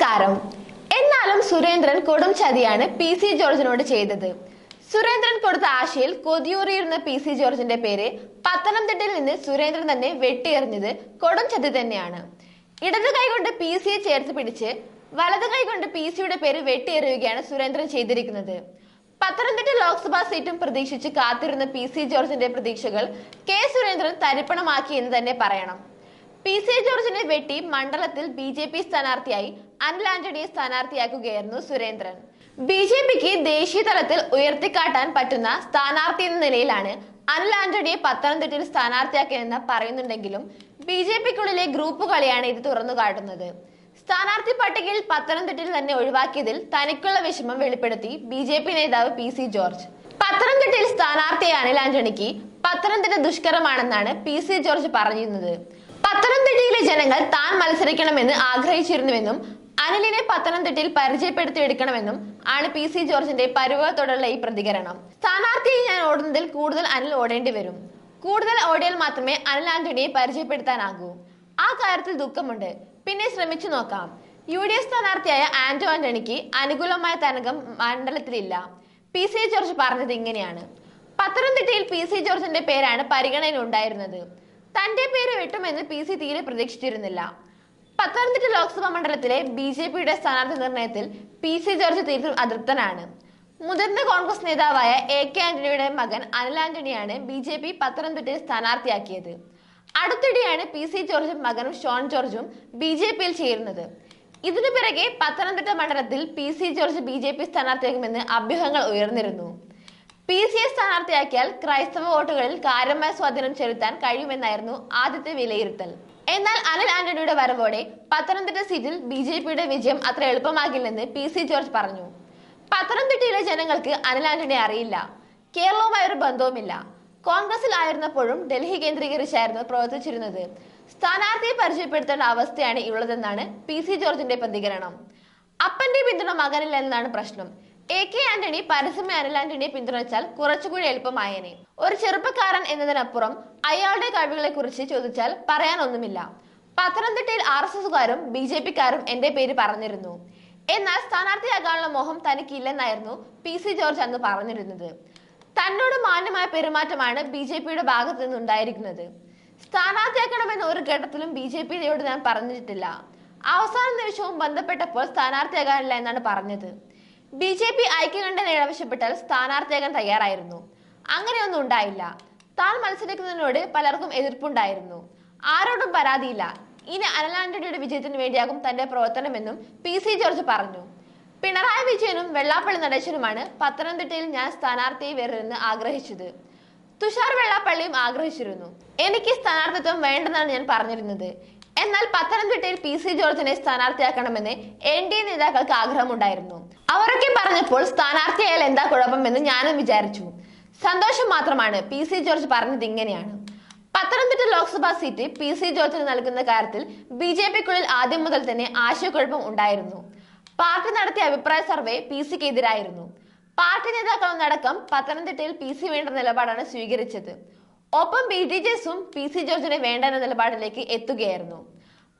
നമസ്കാരം. എന്നാലും സുരേന്ദ്രൻ കൊടും ചതിയാണ് പി സി ജോർജിനോട് ചെയ്തത്. സുരേന്ദ്രൻ കൊടുത്ത ആശയിൽ കൊതിയൂറിയിരുന്ന പി സി ജോർജിന്റെ പേര് പത്തനംതിട്ടയിൽ നിന്ന് സുരേന്ദ്രൻ തന്നെ വെട്ടിയെറിഞ്ഞത് കൊടും ചതി തന്നെയാണ്. ഇടത് കൈകൊണ്ട് പി സിയെ ചേർത്ത് പിടിച്ച് വലത് കൈകൊണ്ട് പി സിയുടെ പേര് വെട്ടിയെറിയുകയാണ് സുരേന്ദ്രൻ ചെയ്തിരിക്കുന്നത്. പത്തനംതിട്ട ലോക്സഭാ സീറ്റും പ്രതീക്ഷിച്ച് കാത്തിരുന്ന പി സി ജോർജിന്റെ പ്രതീക്ഷകൾ കെ സുരേന്ദ്രൻ തരിപ്പണമാക്കി എന്ന് തന്നെ പറയണം. പി സി ജോർജിനെ വെട്ടി മണ്ഡലത്തിൽ ബി ജെ പി സ്ഥാനാർത്ഥിയായി അനിൽ ആന്റണിയെ സ്ഥാനാർത്ഥിയാക്കുകയായിരുന്നു സുരേന്ദ്രൻ. ബി ജെ പിക്ക് ദേശീയ തലത്തിൽ ഉയർത്തിക്കാട്ടാൻ പറ്റുന്ന സ്ഥാനാർത്ഥി എന്ന നിലയിലാണ് അനിൽ ആന്റണിയെ പത്തനംതിട്ടയിൽ സ്ഥാനാർത്ഥിയാക്കിയതെന്ന് പറയുന്നുണ്ടെങ്കിലും ബി ജെ പിക്കുള്ളിലെ ഗ്രൂപ്പ് കളിയാണ് ഇത് തുറന്നു കാട്ടുന്നത്. സ്ഥാനാർത്ഥി പട്ടികയിൽ പത്തനംതിട്ടയിൽ തന്നെ ഒഴിവാക്കിയതിൽ തനിക്കുള്ള വിഷമം വെളിപ്പെടുത്തി ബി ജെ പി നേതാവ് പി സി ജോർജ്. പത്തനംതിട്ടയിൽ സ്ഥാനാർത്ഥി അനിൽ ആന്റണിക്ക് പത്തനംതിട്ട ദുഷ്കരമാണെന്നാണ് പി സി ജോർജ് പറഞ്ഞിരുന്നത്. പത്തനംതിട്ടയിലെ ജനങ്ങൾ താൻ മത്സരിക്കണമെന്ന് ആഗ്രഹിച്ചിരുന്നുവെന്നും അനിലിനെ പത്തനംതിട്ടയിൽ പരിചയപ്പെടുത്തിയെടുക്കണമെന്നും ആണ് പി സി ജോർജിന്റെ പരുവത്തോടുള്ള ഈ പ്രതികരണം. സ്ഥാനാർത്ഥിയെ ഞാൻ ഓടുന്നതിൽ കൂടുതൽ അനിൽ ഓടേണ്ടി വരും. കൂടുതൽ ഓടിയാൽ മാത്രമേ അനിൽ ആന്റണിയെ പരിചയപ്പെടുത്താനാകൂ. ആ കാര്യത്തിൽ ദുഃഖമുണ്ട്. പിന്നെ ശ്രമിച്ചു നോക്കാം. യു ഡി എഫ് സ്ഥാനാർത്ഥിയായ ആന്റോ ആന്റണിക്ക് അനുകൂലമായ തരംഗം മണ്ഡലത്തിലില്ല. പി സി ജോർജ് പറഞ്ഞത് ഇങ്ങനെയാണ്. പത്തനംതിട്ടയിൽ പി സി ജോർജിന്റെ പേരാണ് പരിഗണനയിലുണ്ടായിരുന്നത്. തന്റെ പേര് വെട്ടുമെന്ന് പി സി തീരെ പ്രതീക്ഷിച്ചിരുന്നില്ല. പത്തനംതിട്ട ലോക്സഭാ മണ്ഡലത്തിലെ ബി ജെ പിയുടെ സ്ഥാനാർത്ഥി നിർണയത്തിൽ പി സി ജോർജ് തീർത്തും അതൃപ്തനാണ്. മുതിർന്ന കോൺഗ്രസ് നേതാവായ എ കെ ആന്റണിയുടെ മകൻ അനിൽ ആന്റണിയാണ് ബി ജെ പി പത്തനംതിട്ടയിൽ സ്ഥാനാർത്ഥിയാക്കിയത്. അടുത്തിടെയാണ് പി സി ജോർജും മകനും ഷോൺ ജോർജും ബി ജെ പിയിൽ ചേരുന്നത്. ഇതിനു പിറകെ പത്തനംതിട്ട മണ്ഡലത്തിൽ P C George B J P സ്ഥാനാർത്ഥിയാകുമെന്ന് അഭ്യൂഹങ്ങൾ ഉയർന്നിരുന്നു. പി സി എ സ്ഥാനാർത്ഥിയാക്കിയാൽ ക്രൈസ്തവ വോട്ടുകളിൽ കാര്യമായ സ്വാധീനം ചെലുത്താൻ കഴിയുമെന്നായിരുന്നു ആദ്യത്തെ വിലയിരുത്തൽ. എന്നാൽ അനിൽ ആന്റണിയുടെ വരവോടെ പത്തനംതിട്ട സീറ്റിൽ ബി ജെ പിയുടെ വിജയം അത്ര എളുപ്പമാകില്ലെന്ന് പി സി ജോർജ് പറഞ്ഞു. പത്തനംതിട്ടയിലെ ജനങ്ങൾക്ക് അനിൽ ആന്റണി അറിയില്ല. കേരളവുമായി ഒരു ബന്ധവുമില്ല. കോൺഗ്രസിൽ ആയിരുന്നപ്പോഴും ഡൽഹി കേന്ദ്രീകരിച്ചായിരുന്നു പ്രവർത്തിച്ചിരുന്നത്. സ്ഥാനാർത്ഥിയെ പരിചയപ്പെടുത്തേണ്ട അവസ്ഥയാണ് ഉള്ളതെന്നാണ് പി സി ജോർജിന്റെ പ്രതികരണം. അപ്പന്റെ പിന്തുണ മകനില്ല എന്നാണ് പ്രശ്നം. എ കെ ആന്റണി പരസ്യമായി അനിൽ ആന്റണിയെ പിന്തുണച്ചാൽ കുറച്ചുകൂടി എളുപ്പമായേനെ. ഒരു ചെറുപ്പക്കാരൻ എന്നതിനപ്പുറം അയാളുടെ കഴിവുകളെ കുറിച്ച് ചോദിച്ചാൽ പറയാനൊന്നുമില്ല. പത്തനംതിട്ടയിൽ ആർ എസ് എസുകാരും ബി ജെ പിക്കാരും എന്റെ പേര് പറഞ്ഞിരുന്നു. എന്നാൽ സ്ഥാനാർത്ഥിയാകാനുള്ള മോഹം തനിക്കില്ലെന്നായിരുന്നു പി സി ജോർജ് അന്ന് പറഞ്ഞിരുന്നത്. തന്നോട് മാന്യമായ പെരുമാറ്റമാണ് ബി ജെ പിയുടെ ഭാഗത്തു നിന്നുണ്ടായിരിക്കുന്നത്. സ്ഥാനാർത്ഥിയാക്കണമെന്ന് ഒരു ഘട്ടത്തിലും ബി ജെ പിയോട് ഞാൻ പറഞ്ഞിട്ടില്ല. അവസാന നിമിഷവും ബന്ധപ്പെട്ടപ്പോൾ സ്ഥാനാർത്ഥിയാകാനില്ല എന്നാണ് പറഞ്ഞത്. ബി ജെ പി ഐക്യകണ്ഠൻ ആവശ്യപ്പെട്ടാൽ സ്ഥാനാർത്ഥിയാകാൻ തയ്യാറായിരുന്നു. അങ്ങനെയൊന്നും ഉണ്ടായില്ല. താൻ മത്സരിക്കുന്നതിനോട് പലർക്കും എതിർപ്പുണ്ടായിരുന്നു. ആരോടും പരാതിയില്ല. ഇനി അനലാന്റണിയുടെ വിജയത്തിന് വേണ്ടിയാകും തന്റെ പ്രവർത്തനമെന്നും പി സി ജോർജ് പറഞ്ഞു. പിണറായി വിജയനും വെള്ളാപ്പള്ളി നടേശനുമാണ് പത്തനംതിട്ടയിൽ ഞാൻ സ്ഥാനാർത്ഥിയെ വരരുതെന്ന് ആഗ്രഹിച്ചത്. തുഷാർ വെള്ളാപ്പള്ളിയും ആഗ്രഹിച്ചിരുന്നു. എനിക്ക് സ്ഥാനാർത്ഥിത്വം വേണ്ടെന്നാണ് ഞാൻ പറഞ്ഞിരുന്നത്. എന്നാൽ പത്തനംതിട്ടയിൽ പി സി ജോർജിനെ സ്ഥാനാർത്ഥിയാക്കണമെന്ന് എൻ ഡി എ നേതാക്കൾക്ക് ആഗ്രഹമുണ്ടായിരുന്നു. അവരൊക്കെ പറഞ്ഞപ്പോൾ സ്ഥാനാർത്ഥിയായാൽ എന്താ കുഴപ്പം എന്ന് ഞാനും വിചാരിച്ചു. സന്തോഷം മാത്രമാണ് പി സി ജോർജ് പറഞ്ഞത് ഇങ്ങനെയാണ്. Pathanamthitta Lok Sabha seat P C ജോർജിന് നൽകുന്ന കാര്യത്തിൽ ബി ജെ പിക്കുള്ളിൽ ആദ്യം മുതൽ തന്നെ ആശയക്കുഴപ്പം ഉണ്ടായിരുന്നു. പാർട്ടി നടത്തിയ അഭിപ്രായ സർവേ പി സിക്ക് എതിരായിരുന്നു. പാർട്ടി നേതാക്കളൊന്നടക്കം പത്തനംതിട്ടയിൽ പി സി വേണ്ട നിലപാടാണ് സ്വീകരിച്ചത്. ഒപ്പം ബി ഡി ജെ എസും പി സി ജോർജിനെ വേണ്ട എന്ന നിലപാടിലേക്ക് എത്തുകയായിരുന്നു.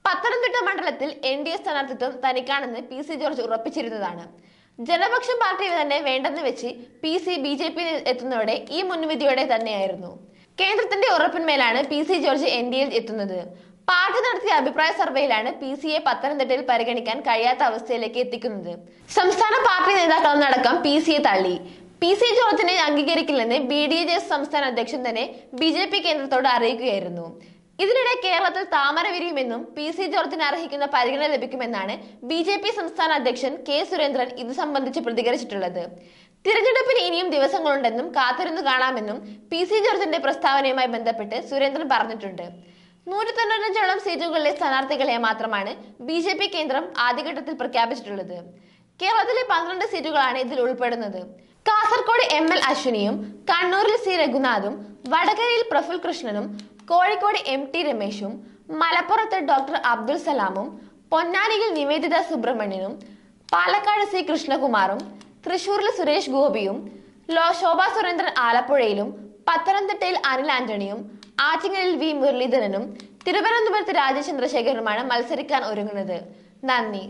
പത്തനംതിട്ട മണ്ഡലത്തിൽ എൻ ഡി എ സ്ഥാനാർത്ഥിത്വം തനിക്കാണെന്ന് പി സി ജോർജ് ഉറപ്പിച്ചിരുന്നതാണ്. ജനപക്ഷം പാർട്ടി തന്നെ വേണ്ടെന്ന് വെച്ച് P C B J P എത്തുന്നതോടെ ഈ മുൻവിധിയോടെ തന്നെയായിരുന്നു. കേന്ദ്രത്തിന്റെ ഉറപ്പിന്മേലാണ് P C George N D എയിൽ എത്തുന്നത്. പാർട്ടി നടത്തിയ അഭിപ്രായ സർവേയിലാണ് പി സിയെ പത്തനംതിട്ടയിൽ പരിഗണിക്കാൻ കഴിയാത്ത അവസ്ഥയിലേക്ക് എത്തിക്കുന്നത്. സംസ്ഥാന പാർട്ടി നേതാക്കളൊന്നടക്കം പി സിയെ തള്ളി. പി സി ജോർജിനെ അംഗീകരിക്കില്ലെന്ന് ബി ഡി ജെ സംസ്ഥാന അധ്യക്ഷൻ തന്നെ ബി ജെ പി കേന്ദ്രത്തോട് അറിയിക്കുകയായിരുന്നു. ഇതിനിടെ കേരളത്തിൽ താമര വിരിയുമെന്നും പി സി ജോർജിന് അർഹിക്കുന്ന പരിഗണന ലഭിക്കുമെന്നാണ് ബി ജെ പി സംസ്ഥാന അധ്യക്ഷൻ കെ സുരേന്ദ്രൻ ഇത് സംബന്ധിച്ച് പ്രതികരിച്ചിട്ടുള്ളത്. തിരഞ്ഞെടുപ്പിന് ഇനിയും ദിവസങ്ങളുണ്ടെന്നും കാത്തിരുന്നു കാണാമെന്നും പി സി ജോർജിന്റെ പ്രസ്താവനയുമായി ബന്ധപ്പെട്ട് സുരേന്ദ്രൻ പറഞ്ഞിട്ടുണ്ട്. നൂറ്റി തൊണ്ണൂറ്റഞ്ചോളം സീറ്റുകളിലെ സ്ഥാനാർത്ഥികളെ മാത്രമാണ് ബി ജെ പി കേന്ദ്രം ആദ്യഘട്ടത്തിൽ പ്രഖ്യാപിച്ചിട്ടുള്ളത്. കേരളത്തിലെ പന്ത്രണ്ട് സീറ്റുകളാണ് ഇതിൽ ഉൾപ്പെടുന്നത്. കാസർഗോഡ് എം എൽ അശ്വിനിയും കണ്ണൂരിൽ സി രഘുനാഥും വടകരയിൽ പ്രഫുൽ കൃഷ്ണനും കോഴിക്കോട് എം ടി രമേശും മലപ്പുറത്ത് ഡോക്ടർ അബ്ദുൽ സലാമും പൊന്നാനിയിൽ നിവേദിത സുബ്രഹ്മണ്യനും പാലക്കാട് സി കൃഷ്ണകുമാറും തൃശൂരിൽ സുരേഷ് ഗോപിയും ലോ ശോഭാ സുരേന്ദ്രൻ ആലപ്പുഴയിലും പത്തനംതിട്ടയിൽ അനിൽ ആന്റണിയും ആറ്റിങ്ങലിൽ വി മുരളീധരനും തിരുവനന്തപുരത്ത് രാജചന്ദ്രശേഖരനുമാണ് മത്സരിക്കാൻ ഒരുങ്ങുന്നത്. നന്ദി.